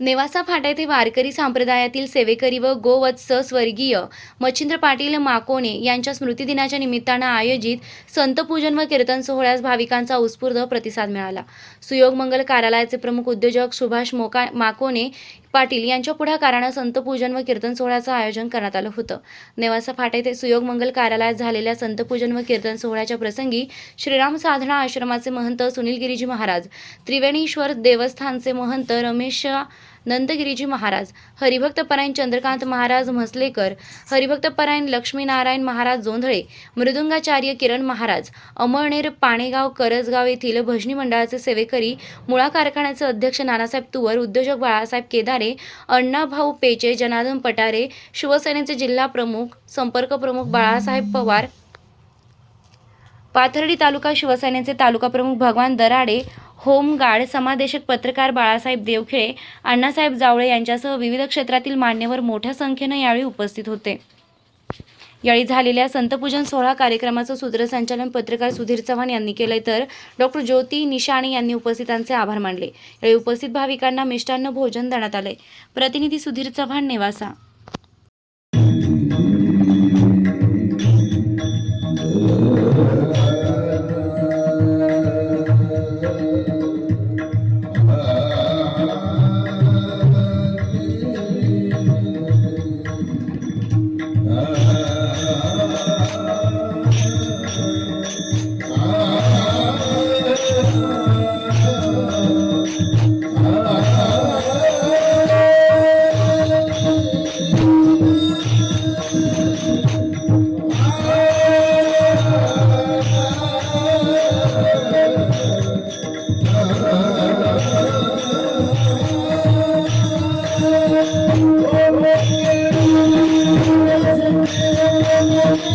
नेवासा फाटा येथे वारकरी संप्रदायातील सेवेकरी व गोवत्स स्वर्गीय मच्छिंद्र पाटील माकोणे यांच्या स्मृतिदिनाच्या निमित्तानं आयोजित संतपूजन व कीर्तन सोहळ्यास भाविकांचा उत्स्फूर्त प्रतिसाद मिळाला. सुयोग मंगल कार्यालयाचे प्रमुख उद्योजक सुभाष मोका माकोणे पाटील यांच्या पुढाकारानं संतपूजन व कीर्तन सोहळ्याचं आयोजन करण्यात आलं होतं. नेवासा फाटा येथे सुयोग मंगल कार्यालयात झालेल्या संतपूजन व कीर्तन सोहळ्याच्या प्रसंगी श्रीराम साधना आश्रमाचे महंत सुनील गिरीजी महाराज त्रिवेणीश्वर देवस्थानचे महंत रमेश नंदगिरीजी महाराज हरिभक्तपरायण चंद्रकांत महाराज म्हसलेकर हरिभक्तपरायण लक्ष्मीनारायण महाराज जोंधळे मृदुंगाचार्य किरण महाराज अमळनेर पाणेगाव करजगाव येथील भजनी मंडळाचे सेवेकरी मुळा कारखान्याचे अध्यक्ष नानासाहेब तुवर उद्योजक बाळासाहेब केदारे अण्णाभाऊ पेचे जनार्दन पटारे शिवसेनेचे जिल्हा प्रमुख संपर्क प्रमुख बाळासाहेब पवार पाथर्डी तालुका शिवसेनेचे तालुका प्रमुख भगवान दराडे होमगार्ड समादेशक पत्रकार बाळासाहेब देवखेळे अण्णासाहेब जावळे यांच्यासह विविध क्षेत्रातील मान्यवर मोठ्या संख्येनं यावेळी उपस्थित होते. यावेळी झालेल्या संतपूजन सोहळा कार्यक्रमाचं सूत्रसंचालन पत्रकार सुधीर चव्हाण यांनी केलंय तर डॉक्टर ज्योती निशाणे यांनी उपस्थितांचे आभार मानले. यावेळी उपस्थित भाविकांना मिष्टान्न भोजन देण्यात आले प्रतिनिधी सुधीर चव्हाण नेवासा.